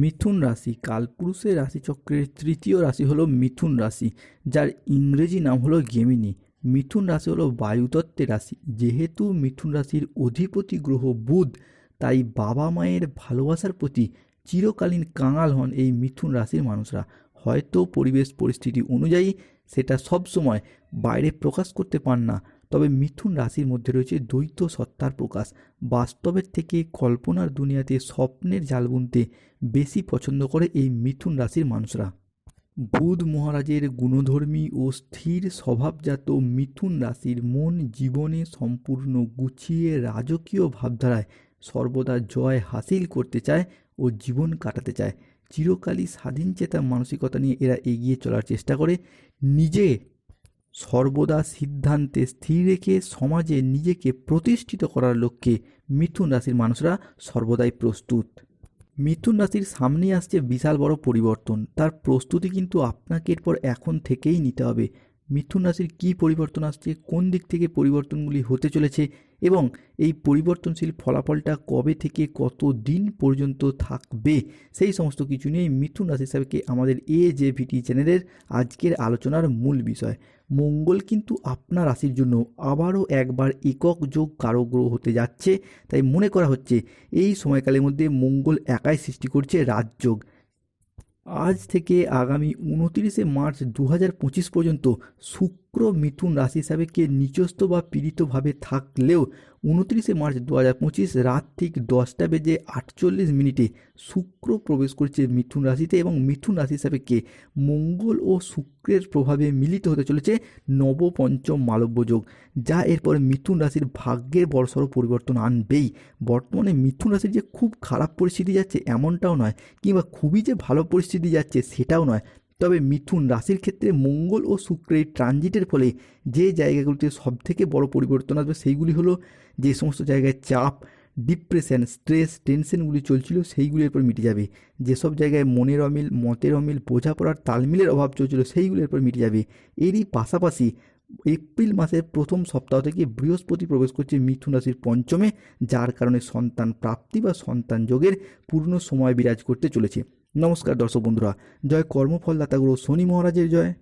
মিথুন রাশি, কালপুরুষের রাশিচক্রের তৃতীয় রাশি হলো মিথুন রাশি, যার ইংরেজি নাম হলো গেমিনি। মিথুন রাশি হলো বায়ুতত্ত্বের রাশি, যেহেতু মিথুন রাশির অধিপতি গ্রহ বুধ, তাই বাবা মায়ের ভালোবাসার প্রতি চিরকালীন কাঙাল হন এই মিথুন রাশির মানুষরা। হয়তো পরিবেশ পরিস্থিতি অনুযায়ী সেটা সবসময় বাইরে প্রকাশ করতে পান না। তবে মিথুন রাশির মধ্যে রয়েছে দ্বৈত সত্তার প্রকাশ। বাস্তবের থেকে কল্পনার দুনিয়াতে স্বপ্নের জাল বুনতে বেশি পছন্দ করে এই মিথুন রাশির মানুষরা। বুধ মহারাজের গুণধর্মী ও স্থির স্বভাবজাত মিথুন রাশির মন জীবনে সম্পূর্ণ গুছিয়ে রাজকীয় ভাবধারায় সর্বদা জয় হাসিল করতে চায় ও জীবন কাটাতে চায়। চিরকালই স্বাধীনচেতা মানসিকতা নিয়ে এরা এগিয়ে চলার চেষ্টা করে। নিজে সর্বদা সিদ্ধান্তে স্থির রেখে সমাজে নিজেকে প্রতিষ্ঠিত করার লক্ষ্যে মিথুন রাশির মানুষরা সর্বদাই প্রস্তুত। মিথুন রাশির সামনে আসছে বিশাল বড় পরিবর্তন। তার প্রস্তুতি কিন্তু আপনাকে এরপর এখন থেকেই নিতে হবে। মিথুন রাশির কী পরিবর্তন আসছে, কোন দিক থেকে পরিবর্তনগুলি হতে চলেছে এবং এই পরিবর্তনশীল ফলাফলটা কবে থেকে কত দিন পর্যন্ত থাকবে, সেই সমস্ত কিছু নিয়ে মিথুন রাশি হিসাবে আমাদের এ জে ভিটি চ্যানেলের আজকের আলোচনার মূল বিষয়। মঙ্গল কিন্তু আপনার রাশির জন্য আবারও একবার একক যোগ কারও গ্রহ হতে যাচ্ছে। তাই মনে করা হচ্ছে এই সময়কালের মধ্যে মঙ্গল একাই সৃষ্টি করছে রাজযোগ। আজ থেকে আগামী উনতিরিশে মার্চ দু পর্যন্ত শুক্র মিথুন রাশি হিসাবে কে নিচস্থ বা পীড়িতভাবে থাকলেও উনত্রিশে মার্চ দু হাজার পঁচিশ রাত ঠিক দশটা বেজে আটচল্লিশ মিনিটে শুক্র প্রবেশ করছে মিথুন রাশিতে এবং মিথুন রাশি হিসাবে কে মঙ্গল ও শুক্রের প্রভাবে মিলিত হতে চলেছে নবপঞ্চম মালব্য যোগ, যা এরপরে মিথুন রাশির ভাগ্যের বড়সড় পরিবর্তন আনবেই। বর্তমানে মিথুন রাশির যে খুব খারাপ পরিস্থিতি যাচ্ছে এমনটাও নয়, কিংবা খুবই যে ভালো পরিস্থিতি যাচ্ছে সেটাও নয়। তবে মিথুন রাশির ক্ষেত্রে মঙ্গল ও শুক্রের ট্রানজিটের ফলে যে জায়গাগুলিতে সবথেকে বড় পরিবর্তন আসবে সেইগুলি হলো যে সমস্ত জায়গায় চাপ, ডিপ্রেশন, স্ট্রেস, টেনশনগুলি চলছিল সেইগুলির উপর মিটে যাবে। যেসব জায়গায় মনের অমিল, মতের অমিল, বোঝাপড়ার তালমিলের অভাব চলছিল সেইগুলির উপর মিটে যাবে। এরই পাশাপাশি এপ্রিল মাসের প্রথম সপ্তাহ থেকে বৃহস্পতি প্রবেশ করছে মিথুন রাশির পঞ্চমে, যার কারণে সন্তান প্রাপ্তি বা সন্তান যোগের পূর্ণ সময় বিরাজ করতে চলেছে। নমস্কার দর্শক বন্ধুরা জয় কর্মফলদাতা গুরু শনি মহারাজের জয়।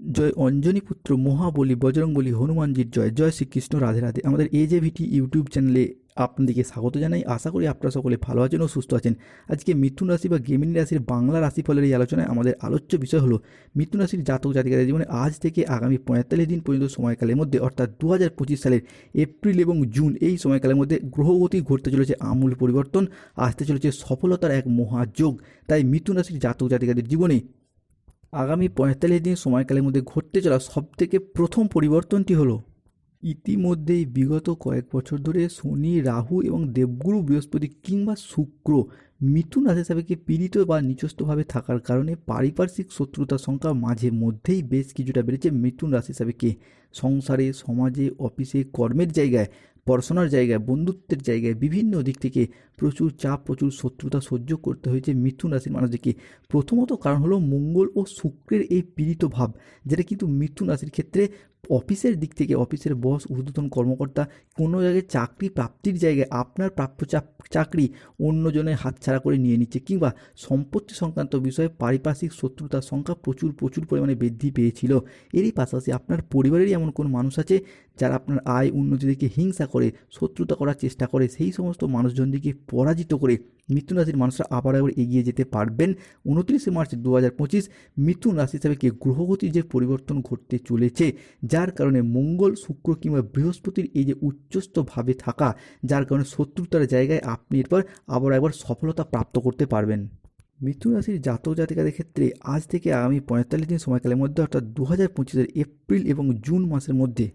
জয় অঞ্জনী পুত্র মহাবলী বজরংবলী হনুমানজির জয় জয় শ্রীকৃষ্ণ, রাধে রাধে। আমাদের এ জে ভিটি ইউটিউব চ্যানেলে আপনাদেরকে স্বাগত জানাই। আশা করি আপনারা সকলে ভালো আছেন ও সুস্থ আছেন। আজকে মিথুন রাশি বা গেমিনী রাশির বাংলা রাশিফলের এই আলোচনায় আমাদের আলোচ্য বিষয় হলো মিথুন রাশির জাতক জাতিকাদের জীবনে আজ থেকে আগামী পঁয়তাল্লিশ দিন পর্যন্ত সময়কালের মধ্যে, অর্থাৎ দু হাজার পঁচিশ সালের এপ্রিল এবং জুন এই সময়কালের মধ্যে গ্রহগতি ঘটতে চলেছে আমূল পরিবর্তন, আসতে চলেছে সফলতার এক মহাযোগ। তাই মিথুন রাশির জাতক জাতিকাদের জীবনে আগামী পঁয়তাল্লিশ দিন সময়কালের মধ্যে ঘটতে চলা সবথেকে প্রথম পরিবর্তনটি হলো, ইতিমধ্যেই বিগত কয়েক বছর ধরে শনি, রাহু এবং দেবগুরু বৃহস্পতি কিংবা শুক্র মিথুন রাশি সাপেক্ষে পীড়িত বা নিচস্থভাবে থাকার কারণে পারিপার্শ্বিক শত্রুতার সংখ্যা মাঝে মধ্যেই বেশ কিছুটা বেড়েছে মিথুন রাশি সাপেক্ষে সংসারে, সমাজে, অফিসে, কর্মের জায়গায় পড়াশোনার জায়গায়, বন্ধুত্বের জায়গায় বিভিন্ন দিক থেকে প্রচুর চাপ, প্রচুর শত্রুতা সহ্য করতে হয়েছে মিথুন রাশির মানুষদেরকে। প্রথমত কারণ হলো মঙ্গল ও শুক্রের এই পীড়িত ভাব, যেটা কিন্তু মিথুন রাশির ক্ষেত্রে অফিসের দিক থেকে অফিসের বস, ঊর্ধ্বতন কর্মকর্তা, কোনো জায়গায় চাকরি প্রাপ্তির জায়গায় আপনার প্রাপ্য চাকরি অন্যজনের হাতছাড়া করে নিয়ে নিচ্ছে কিংবা সম্পত্তি সংক্রান্ত বিষয়ে পারিপার্শ্বিক শত্রুতার সংখ্যা প্রচুর প্রচুর পরিমাণে বৃদ্ধি পেয়েছিল। এরই পাশাপাশি আপনার পরিবারেরই এমন কোন মানুষ আছে যারা আপনার আয় উন্নতি দিকে হিংসা করে, শত্রুতা করার চেষ্টা করে, সেই সমস্ত মানুষজনদেরকে পরাজিত করে মিথুন রাশির মানুষরা আবার আবার এগিয়ে যেতে পারবেন। উনত্রিশে মার্চ দু হাজার পঁচিশ মিথুন রাশি হিসাবে কে গ্রহগতির যে পরিবর্তন ঘটতে চলেছে, যার কারণে মঙ্গল, শুক্র কিংবা বৃহস্পতির এই যে উচ্চস্থভাবে থাকা, যার কারণে শত্রুতার জায়গায় আপনি এরপর আবার একবার সফলতা প্রাপ্ত করতে পারবেন। মিথুন রাশির জাতক জাতিকাদের ক্ষেত্রে আজ থেকে আগামী পঁয়তাল্লিশ দিন সময়কালের মধ্যে অর্থাৎ দু হাজার পঁচিশের এপ্রিল এবং জুন মাসের মধ্যে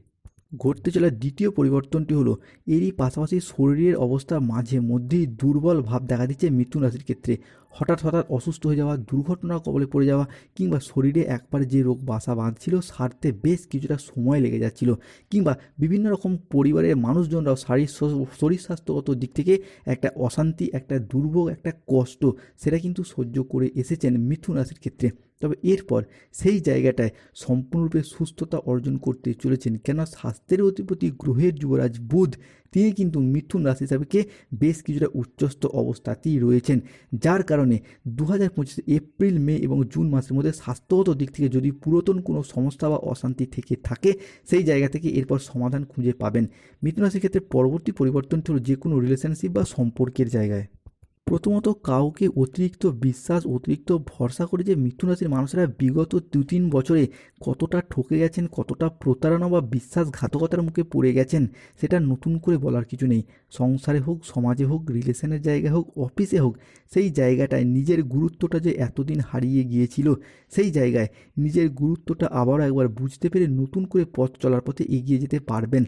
ঘটতে চলা দ্বিতীয় পরিবর্তনটি হলো, এরই পাশাপাশি শরীরের অবস্থা মাঝে মধ্যেই দুর্বল ভাব দেখা দিচ্ছে মিথুন রাশির ক্ষেত্রে। হঠাৎ হঠাৎ অসুস্থ হয়ে যাওয়া, দুর্ঘটনার কবলে পড়ে যাওয়া কিংবা শরীরে একবার যে রোগ বাসা বাঁধছিল সারতে বেশ কিছুটা সময় লেগে যাচ্ছিল কিংবা বিভিন্ন রকম পরিবারের মানুষজনরাও শারীর শরীর স্বাস্থ্যগত দিক থেকে একটা অশান্তি, একটা দুর্ভোগ, একটা কষ্ট, সেটা কিন্তু সহ্য করে এসেছেন মিথুন রাশির ক্ষেত্রে। তবে এরপর সেই জায়গাটায় সম্পূর্ণরূপে সুস্থতা অর্জন করতে চলেছেন। কেন স্বাস্থ্যের অধিপতি গ্রহের যুবরাজ বুধ, তিনি কিন্তু মিথুন রাশি হিসাবেকে বেশ কিছুটা উচ্চস্থ অবস্থাতেই রয়েছেন। যার কারণে দু হাজার এপ্রিল, মে এবং জুন মাসের মধ্যে স্বাস্থ্যগত দিক থেকে যদি পুরাতন কোনো সমস্যা বা অশান্তি থেকে থাকে, সেই জায়গা থেকে এরপর সমাধান খুঁজে পাবেন। মিথুন রাশির ক্ষেত্রে পরবর্তী পরিবর্তনটি হলো যে কোনো রিলেশনশিপ বা সম্পর্কের জায়গায়। প্রথমত কাউকে অতিরিক্ত বিশ্বাস, অতিরিক্ত ভরসা করে যে মিথুন রাশির মানুষেরা বিগত দু তিন বছরে কতটা ঠকে গেছেন, কতটা প্রতারণা বা বিশ্বাসঘাতকতার মুখে পড়ে গেছেন, সেটা নতুন করে বলার কিছু নেই। সংসারে হোক, সমাজে হোক, রিলেশনের জায়গায় হোক, অফিসে হোক, সেই জায়গাটায় নিজের গুরুত্বটা যে এতদিন হারিয়ে গিয়েছিল, সেই জায়গায় নিজের গুরুত্বটা আবারও একবার বুঝতে পেরে নতুন করে পথ চলার পথে এগিয়ে যেতে পারবেন।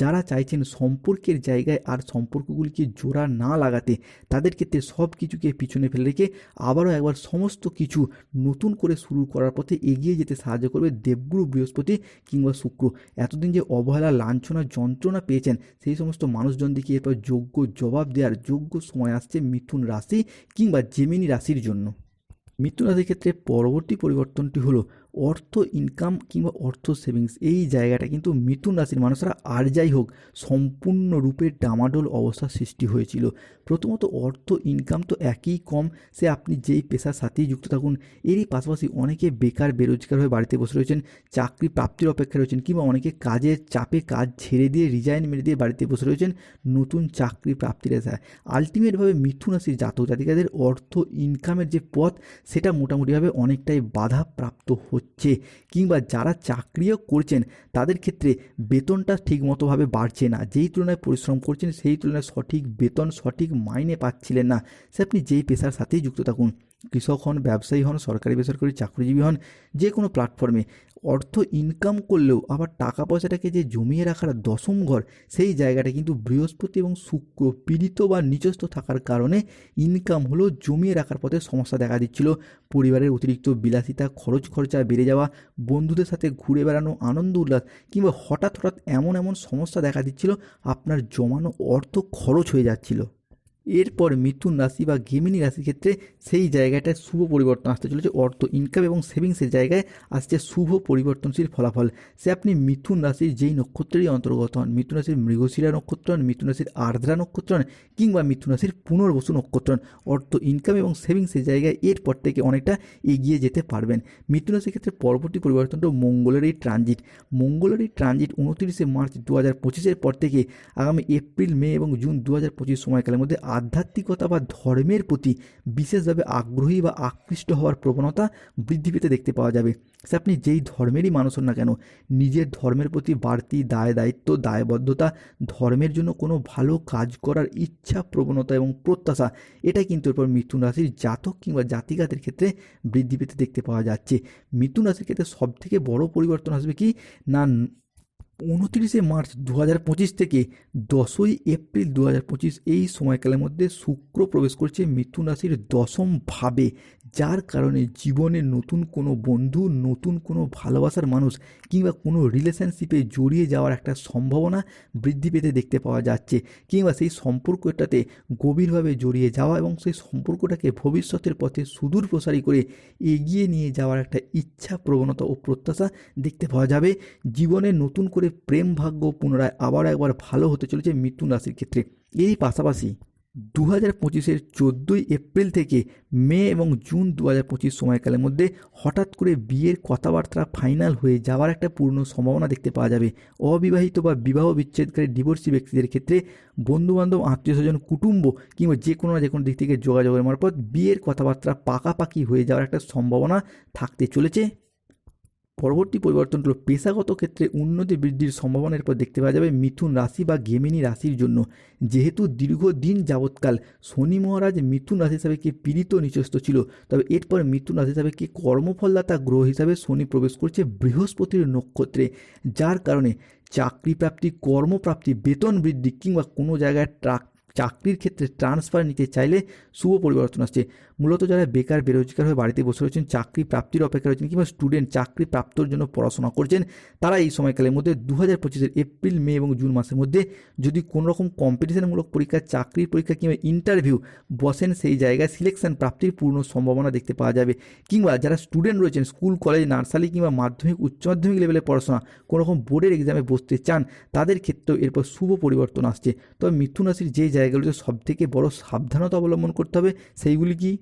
যারা চাইছেন সম্পর্কের জায়গায় আর সম্পর্কগুলিকে জোড়া না লাগাতে, তাদের ক্ষেত্রে সব কিছুকে পিছনে ফেলে রেখে আবারও একবার সমস্ত কিছু নতুন করে শুরু করার পথে এগিয়ে যেতে সাহায্য করবে দেবগুরু বৃহস্পতি কিংবা শুক্র। এতদিন যে অবহেলা, লাঞ্ছনা, যন্ত্রণা পেয়েছেন, সেই সমস্ত মানুষজন দিকে এরপর যোগ্য জবাব দেওয়ার যোগ্য সময় আসছে মিথুন রাশি কিংবা জেমিনি রাশির জন্য। মিথুন রাশির ক্ষেত্রে পরবর্তী পরিবর্তনটি হলো অর্থ ইনকাম কিংবা অর্থ সেভিংস এই জায়গাটা কিন্তু মিথুন রাশির মানুষরা আর যাই হোক সম্পূর্ণরূপে ডামাডোল অবস্থা সৃষ্টি হয়েছিল। প্রথমত অর্থ ইনকাম তো একই কম, সে আপনি যেই পেশার সাথেই যুক্ত থাকুন, এরই পাশাপাশি অনেকে বেকার, বেরোজগার হয়ে বাড়িতে বসে রয়েছেন, চাকরি প্রাপ্তির অপেক্ষায় রয়েছেন কিংবা অনেকে কাজের চাপে কাজ ছেড়ে দিয়ে রিজাইন মেরে দিয়ে বাড়িতে বসে রয়েছেন নতুন চাকরি প্রাপ্তির আশায়। আলটিমেটভাবে মিথুন রাশির জাতক জাতিকাদের অর্থ ইনকামের যে পথ, সেটা মোটামুটিভাবে অনেকটাই বাধাপ্রাপ্ত হচ্ছে কিংবা যারা চাকরিও করছেন, তাদের ক্ষেত্রে বেতনটা ঠিকমতোভাবে বাড়ছে না। যেই তুলনায় পরিশ্রম করছেন, সেই তুলনায় সঠিক বেতন, সঠিক মাইনে পাচ্ছিলেন না। সে আপনি যেই পেশার সাথেই যুক্ত থাকুন, কৃষক হন, ব্যবসায়ী হন সরকারি বেসরকারি চাকরিজীবী হন যে কোনো প্ল্যাটফর্মে অর্থ ইনকাম করলেও আবার টাকা পয়সাটাকে যে জমিয়ে রাখার দশম ঘর, সেই জায়গাটা কিন্তু বৃহস্পতি এবং শুক্র পীড়িত বা নিচস্থ থাকার কারণে ইনকাম হলো জমিয়ে রাখার পথে সমস্যা দেখা দিচ্ছিল। পরিবারের অতিরিক্ত বিলাসিতা, খরচ খরচা বেড়ে যাওয়া, বন্ধুদের সাথে ঘুরে বেড়ানো, আনন্দ উল্লাস কিংবা হঠাৎ হঠাৎ এমন এমন সমস্যা দেখা দিচ্ছিল, আপনার জমানো অর্থ খরচ হয়ে যাচ্ছিল। এরপর মিথুন রাশি বা গেমিনি রাশির ক্ষেত্রে সেই জায়গাটায় শুভ পরিবর্তন আসতে চলেছে। অর্থ ইনকাম এবং সেভিংসের জায়গায় আসছে শুভ পরিবর্তনশীল ফলাফল। সে আপনি মিথুন রাশির যেই নক্ষত্রেরই অন্তর্গত হন, মিথুন রাশির মৃগশিরা নক্ষত্র হন, মিথুন রাশির আর্দ্রা নক্ষত্র হন, কিংবা মিথুন রাশির পুনর্বসু নক্ষত্র হন, অর্থ ইনকাম এবং সেভিংসের জায়গায় এরপর থেকে অনেকটা এগিয়ে যেতে পারবেন। মিথুন রাশির ক্ষেত্রে পরবর্তী পরিবর্তনটা মঙ্গলের এই ট্রানজিট মঙ্গলের এই ট্রানজিট উনত্রিশে মার্চ দু হাজার পঁচিশের পর থেকে আগামী এপ্রিল, মে এবং জুন দু হাজার পঁচিশ সময়কালের মধ্যে আধ্যাত্মিকতা বা ধর্মের প্রতি বিশেষভাবে আগ্রহী বা আকৃষ্ট হওয়ার প্রবণতা বৃদ্ধি পেতে দেখতে পাওয়া যাবে। সে আপনি যেই ধর্মেরই মানুষ হন না কেন, নিজের ধর্মের প্রতি বাড়তি দায় দায়িত্ব, দায়বদ্ধতা, ধর্মের জন্য কোনো ভালো কাজ করার ইচ্ছা, প্রবণতা এবং প্রত্যাশা, এটাই কিন্তু এরপর মিথুন রাশির জাতক কিংবা জাতিকাদের ক্ষেত্রে বৃদ্ধি পেতে দেখতে পাওয়া যাচ্ছে। মিথুন রাশির ক্ষেত্রে সবথেকে বড় পরিবর্তন আসবে কি? না উনত্রিশে মার্চ দু হাজার পঁচিশ থেকে দশই এপ্রিল দু হাজার পঁচিশ এই সময়কালের মধ্যে শুক্র প্রবেশ করছে মিথুন রাশির দশম ভাবে, যার কারণে জীবনে নতুন কোনো বন্ধু, নতুন কোনো ভালোবাসার মানুষ কিংবা কোনো রিলেশনশিপে জড়িয়ে যাওয়ার একটা সম্ভাবনা বৃদ্ধি পেতে দেখতে পাওয়া যাচ্ছে কিংবা সেই সম্পর্কটাতে গভীরভাবে জড়িয়ে যাওয়া এবং সেই সম্পর্কটাকে ভবিষ্যতের পথে সুদূর প্রসারী করে এগিয়ে নিয়ে যাওয়ার একটা ইচ্ছা প্রবণতা ও প্রত্যাশা দেখতে পাওয়া যাবে। জীবনে নতুন করে প্রেম ভাগ্য পুনরায় আবার একবার ভালো হতে চলেছে মিথুন রাশির ক্ষেত্রে। এরই পাশাপাশি দু হাজার পঁচিশের চোদ্দোই এপ্রিল থেকে মে এবং জুন দু হাজার পঁচিশ সময়কালের মধ্যে হঠাৎ করে বিয়ের কথাবার্তা ফাইনাল হয়ে যাওয়ার একটা পূর্ণ সম্ভাবনা দেখতে পাওয়া যাবে। অবিবাহিত বা বিবাহ বিচ্ছেদকারী ডিভোর্সি ব্যক্তিদের ক্ষেত্রে বন্ধুবান্ধব আত্মীয় স্বজন কুটুম্ব কিংবা যে কোনো না যে কোনো দিক থেকে যোগাযোগের মারফত বিয়ের কথাবার্তা পাকাপাকি হয়ে যাওয়ার একটা সম্ভাবনা থাকতে চলেছে। পরবর্তী পরিবর্তনগুলো পেশাগত ক্ষেত্রে উন্নতি বৃদ্ধির সম্ভাবনার পর দেখতে পাওয়া যাবে মিথুন রাশি বা গেমিনী রাশির জন্য। যেহেতু দীর্ঘদিন যাবৎকাল শনি মহারাজ মিথুন রাশি হিসাবে কি পীড়িত নিচস্ত ছিল, তবে এরপর মিথুন রাশি হিসাবে কি কর্মফলদাতা গ্রহ হিসাবে শনি প্রবেশ করছে বৃহস্পতির নক্ষত্রে, যার কারণে চাকরি প্রাপ্তি কর্মপ্রাপ্তি, বেতন বৃদ্ধি কিংবা কোনো জায়গায় ট্রাক, চাকরির ক্ষেত্রে ট্রান্সফার নিতে চাইলে শুভ পরিবর্তন আসছে। মূলত যারা বেকার, বেরোজগার হয়ে বাড়িতে বসে রয়েছেন, চাকরি প্রাপ্তির অপেক্ষা রয়েছেন কিংবা স্টুডেন্ট চাকরি প্রাপ্তর জন্য পড়াশোনা করছেন, তারা এই সময়কালের মধ্যে দু হাজার পঁচিশের এপ্রিল, মে এবং জুন মাসের মধ্যে যদি কোনো রকম কম্পিটিশনমূলক পরীক্ষা, চাকরির পরীক্ষা কিংবা ইন্টারভিউ বসেন, সেই জায়গায় সিলেকশন প্রাপ্তির পূর্ণ সম্ভাবনা দেখতে পাওয়া যাবে। কিংবা যারা স্টুডেন্ট রয়েছেন স্কুল কলেজ নার্সারি কিংবা মাধ্যমিক, উচ্চ মাধ্যমিক লেভেলে পড়াশোনা কোনো রকম বোর্ডের এক্সামে বসতে চান, তাদের ক্ষেত্রেও এরপর শুভ পরিবর্তন আসছে। তবে মিথুন রাশির যে জায়গাগুলোতে সবথেকে বড় সাবধানতা অবলম্বন করতে হবে, সেইগুলি কি?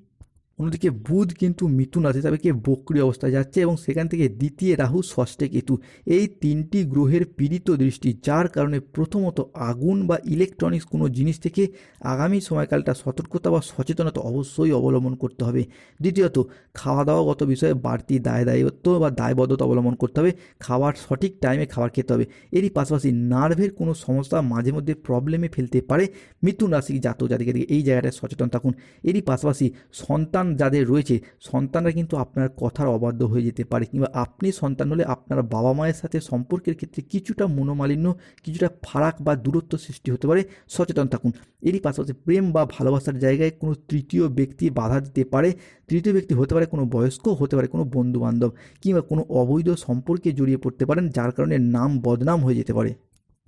অন্যদিকে বুধ কিন্তু মিথুন রাশি থেকে বক্রি অবস্থায় যাচ্ছে এবং সেখান থেকে দ্বিতীয় রাহু ষষ্ঠে কেতু। এই তিনটি গ্রহের পীড়িত দৃষ্টি, যার কারণে প্রথমত আগুন বা ইলেকট্রনিক্স কোনো জিনিস থেকে আগামী সময়কালটা সতর্কতা বা সচেতনতা অবশ্যই অবলম্বন করতে হবে। দ্বিতীয়ত খাওয়া দাওয়াগত বিষয়ে বাড়তি দায় দায়িত্ব বা দায়বদ্ধতা অবলম্বন করতে হবে। খাবার সঠিক টাইমে খাবার খেতে হবে। এরই পাশাপাশি নার্ভের কোনো সমস্যা মাঝে মধ্যে প্রবলেমে ফেলতে পারে। মিথুন রাশি জাতক জাতিকে এই জায়গাটায় সচেতন থাকুন। এরই পাশাপাশি সন্তান যাদের রয়েছে, সন্তানরা কিন্তু আপনার কথার অবাধ্য হয়ে যেতে পারে কিংবা আপনি সন্তান হলে আপনার বাবা মায়ের সাথে সম্পর্কের ক্ষেত্রে কিছুটা মনোমালিন্য, কিছুটা ফারাক বা দূরত্ব সৃষ্টি হতে পারে। সচেতন থাকুন। এরই পাশাপাশি প্রেম বা ভালোবাসার জায়গায় কোনো তৃতীয় ব্যক্তি বাধা দিতে পারে। তৃতীয় ব্যক্তি হতে পারে কোনো বয়স্ক, হতে পারে কোনো বন্ধু বান্ধব কিংবা কোনো অবৈধ সম্পর্কে জড়িয়ে পড়তে পারেন, যার কারণে নাম বদনাম হয়ে যেতে পারে।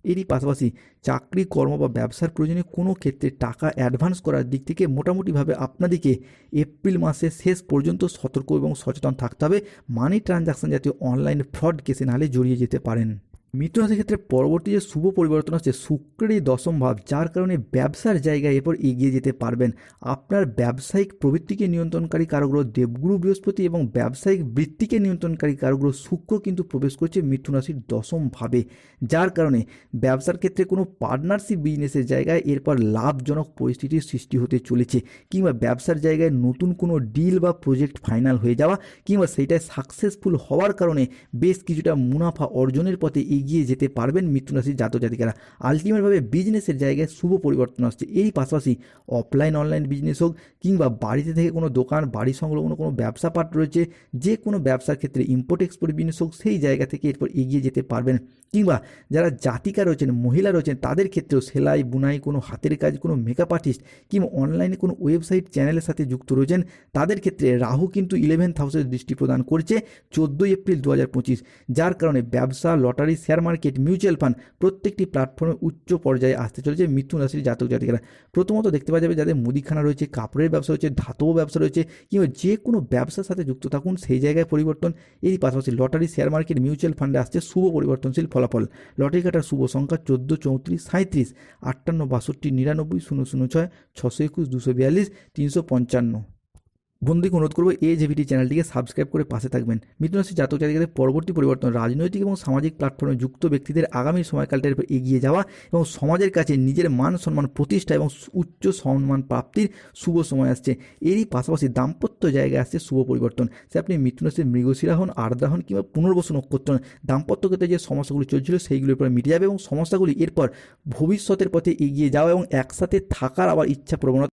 এরই পাশাপাশি চাকরি, কর্ম বা ব্যবসার প্রয়োজনে কোনো ক্ষেত্রে টাকা অ্যাডভান্স করার দিক থেকে মোটামুটিভাবে আপনাদেরকে এপ্রিল মাসের শেষ পর্যন্ত সতর্ক এবং সচেতন থাকতে হবে। মানি ট্রানজাকশান জাতীয় অনলাইন ফ্রড কেসে নাহলে জড়িয়ে যেতে পারেন। মিথুন রাশির ক্ষেত্রে পরবর্তী যে শুভ পরিবর্তন আসছে, শুক্রেরই দশম ভাব, যার কারণে ব্যবসার জায়গায় এরপর এগিয়ে যেতে পারবেন। আপনার ব্যবসায়িক প্রবৃত্তিকে নিয়ন্ত্রণকারী কারগ্রহ দেবগুরু বৃহস্পতি এবং ব্যবসায়িক বৃত্তিকে নিয়ন্ত্রণকারী কারগ্রহ শুক্র কিন্তু প্রবেশ করছে মিথুন রাশির দশম ভাবে। যার কারণে ব্যবসার ক্ষেত্রে কোনো পার্টনারশিপ বিজনেসের জায়গায় এরপর লাভজনক পরিস্থিতির সৃষ্টি হতে চলেছে, কিংবা ব্যবসার জায়গায় নতুন কোনো ডিল বা প্রজেক্ট ফাইনাল হয়ে যাওয়া, কিংবা সেইটায় সাকসেসফুল হওয়ার কারণে বেশ কিছুটা মুনাফা অর্জনের পথে এগিয়ে যেতে পারবেন মিথুন রাশির জাতক জাতিকারা। আলটিমেটভাবে বিজনেসের জায়গায় শুভ পরিবর্তন আসছে। এরই পাশাপাশি অফলাইন অনলাইন বিজনেস হোক কিংবা বাড়িতে থেকে কোনো দোকান, বাড়ি সংলগ্ন কোনো ব্যবসা পাঠ রয়েছে, যে কোনো ব্যবসার ক্ষেত্রে ইম্পোর্ট এক্সপোর্ট বিজনেস হোক, সেই জায়গা থেকে এরপর এগিয়ে যেতে পারবেন। কিংবা যারা জাতিকা রয়েছেন, মহিলা রয়েছেন, তাদের ক্ষেত্রেও সেলাই, বুনাই, কোনো হাতের কাজ, কোনো মেকআপ আর্টিস্ট কিংবা অনলাইনে কোনো ওয়েবসাইট চ্যানেলের সাথে যুক্ত রয়েছেন, তাদের ক্ষেত্রে রাহু কিন্তু ইলেভেন্থ হাউসের দৃষ্টি প্রদান করছে, চোদ্দোই এপ্রিল দু হাজার পঁচিশ। যার কারণে ব্যবসা lottery share market, mutual fund প্রত্যেকটি প্ল্যাটফর্মে উচ্চ পর্যায়ে আসতে চলেছে মিথুন রাশির জাতক জাতিকারা। প্রথমত দেখতে পাওয়া যাবে যাদের মুদিখানা রয়েছে, কাপড়ের ব্যবসা রয়েছে ধাতব ব্যবসা রয়েছে কিংবা যে কোনো ব্যবসার সাথে যুক্ত থাকুন, সেই জায়গায় পরিবর্তন। এরই পাশাপাশি লটারি, শেয়ার মার্কেট, মিউচুয়াল ফান্ডে আসছে শুভ পরিবর্তনশীল ফলাফল। লটারি কাটার শুভ সংখ্যা চোদ্দ, চৌত্রিশ সাঁত্রিশ আটান্ন, বাষট্টি, নিরানব্বই, শূন্য শূন্য, ছয়, ছশো একুশ, দুশো বিয়াল্লিশ, তিনশো পঞ্চান্ন। বন্ধুকে অনুরোধ করব এই জেভিটি চ্যানেলটিকে সাবস্ক্রাইব করে পাশে থাকবেন। মিথুন রাশি জাতক জাতিকাদের পরবর্তী পরিবর্তন, রাজনৈতিক এবং সামাজিক প্ল্যাটফর্মে যুক্ত ব্যক্তিদের আগামী সময়কালটার উপর এগিয়ে যাওয়া এবং সমাজের কাছে নিজের মান সম্মান, প্রতিষ্ঠা এবং উচ্চ সম্মান প্রাপ্তির শুভ সময় আসছে। এরই পাশাপাশি দাম্পত্য জায়গায় আসছে শুভ পরিবর্তন। সে আপনি মিথুন রাশির মৃগশিরা হন, আর্দ্রা হন কিংবা পুনর্বসু নক্ষত্র হন, দাম্পত্য ক্ষেত্রে যে সমস্যাগুলি চলছিল সেইগুলোর উপরে মিটে যাবে এবং সমস্যাগুলি এরপর ভবিষ্যতের পথে এগিয়ে যাওয়া এবং একসাথে থাকার আবার ইচ্ছা প্রবণতা